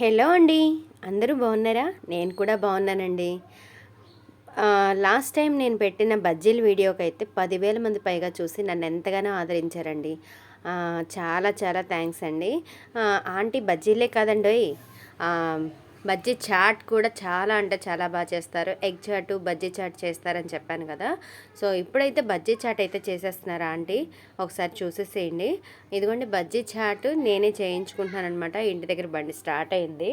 Hello అండి. అందరూ బాగున్నారా? నేను కూడా బాగున్నానండి. లాస్ట్ టైం నేను పెట్టిన బజ్జీల వీడియోకి అయితే పదివేల మంది పైగా చూసి నన్ను ఎంతగానో ఆదరించారండి. చాలా చాలా థ్యాంక్స్ అండి. ఆంటీ బజ్జీలే కాదండి బజ్జీ చాట్ కూడా చాలా అంటే చాలా బాగా చేస్తారు. ఎగ్ చాటు బజ్జీ చాట్ చేస్తారని చెప్పాను కదా. సో ఇప్పుడైతే బజ్జీ చాట్ అయితే చేసేస్తున్నారా ఆంటీ? ఒకసారి చూసేసేయండి. ఇదిగోండి బజ్జీ చాట్ నేనే చేయించుకుంటున్నాను అనమాట ఇంటి దగ్గర బండి స్టార్ట్ అయింది.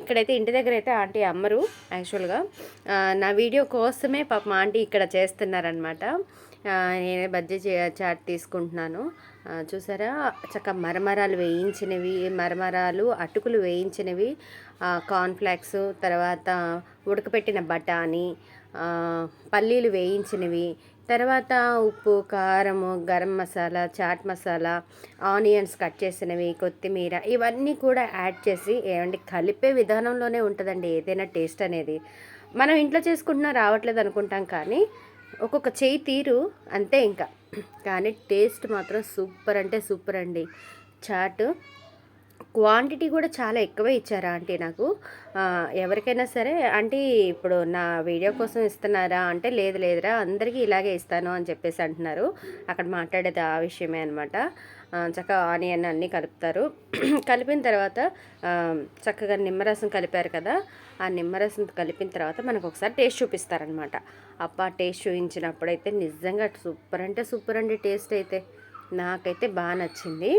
ఇక్కడైతే ఇంటి దగ్గర అయితే ఆంటీ అమ్మరు యాక్చువల్గా. నా వీడియో కోసమే పాప ఆంటీ ఇక్కడ చేస్తున్నారనమాట నేనే బజ్జీ చాట్ తీసుకుంటున్నాను. చూసారా? చక్క మరమరాలు వేయించినవి మరమరాలు అటుకులు వేయించినవి కార్న్ఫ్లాక్స్ తర్వాత ఉడకపెట్టిన బఠానీ పల్లీలు వేయించినవి తర్వాత ఉప్పు కారము గరం మసాలా చాట్ మసాలా ఆనియన్స్ కట్ చేసినవి కొత్తిమీర ఇవన్నీ కూడా యాడ్ చేసి ఏమంటే కలిపే విధానంలోనే ఉంటుందండి ఏదైనా టేస్ట్ అనేది. మనం ఇంట్లో చేసుకుంటున్నా రావట్లేదు అనుకుంటాం కానీ ఒక్కొక్క చేయి తీరు అంతే ఇంకా. కానీ టేస్ట్ మాత్రం సూపర్ అంటే సూపర్ అండి. చాట్ క్వాంటిటీ కూడా చాలా ఎక్కువే ఇచ్చారా ఆంటీ నాకు? ఎవరికైనా సరే ఆంటీ ఇప్పుడు నా వీడియో కోసం ఇస్తున్నారా? అంటే లేదు లేదురా అందరికీ ఇలాగే ఇస్తాను అని చెప్పేసి అంటున్నారు. అక్కడ మాట్లాడేది ఆ విషయమే అనమాట చక్కగా ఆనియన్ అన్నీ కలుపుతారు. కలిపిన తర్వాత చక్కగా నిమ్మరసం కలిపారు కదా ఆ నిమ్మరసం కలిపిన తర్వాత మనకు ఒకసారి టేస్ట్ చూపిస్తారనమాట అప్ప టేస్ట్ చూపించినప్పుడు అయితే నిజంగా సూపర్ అంటే సూపర్ అండి టేస్ట్ అయితే. నాకైతే బాగా నచ్చింది.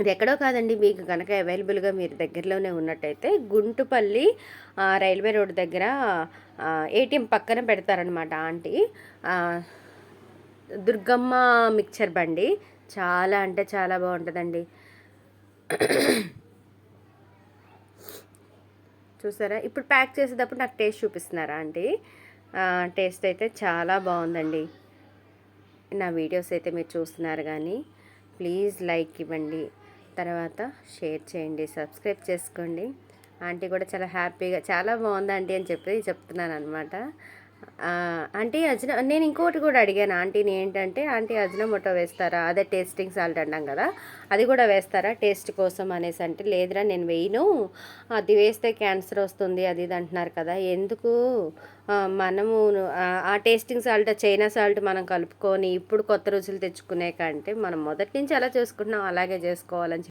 ఇది ఎక్కడో కాదండి. మీకు కనుక అవైలబుల్గా మీరు దగ్గరలోనే ఉన్నట్టయితే గుంటుపల్లి రైల్వే రోడ్ దగ్గర ఏటీఎం పక్కన పెడతారనమాట ఆంటీ. దుర్గమ్మ మిక్చర్ బండి. చాలా అంటే చాలా బాగుంటుందండి. చూసారా? ఇప్పుడు ప్యాక్ చేసేటప్పుడు నాకు టేస్ట్ చూపిస్తున్నారా ఆంటీ? టేస్ట్ అయితే చాలా బాగుందండి. నా వీడియోస్ అయితే మీరు చూస్తున్నారు కానీ ప్లీజ్ లైక్ ఇవ్వండి. తర్వాత షేర్ చేయండి సబ్స్క్రైబ్ చేసుకోండి. ఆంటీ కూడా చాలా హ్యాపీగా చాలా బాగుంది ఆంటీ అని చెప్పి చెప్తున్నాను అనమాట ఆంటీ అజ్న నేను ఇంకోటి కూడా అడిగాను. ఆంటీని ఏంటంటే ఆంటీ అజ్నమోటో వేస్తారా? అదే టేస్టింగ్ సాల్ట్ అంటాం కదా అది కూడా వేస్తారా? టేస్ట్ కోసం అనేసి అంటే లేదురా నేను వేయను. అది వేస్తే క్యాన్సర్ వస్తుంది అది ఇది అంటున్నారు కదా. ఎందుకు? మనము ఆ టేస్టింగ్ సాల్ట్ చైనా సాల్ట్ మనం కలుపుకొని ఇప్పుడు కొత్త రుచులు తెచ్చుకునే కంటే మనం మొదటి నుంచి అలా చేసుకుంటున్నాం అలాగే చేసుకోవాలని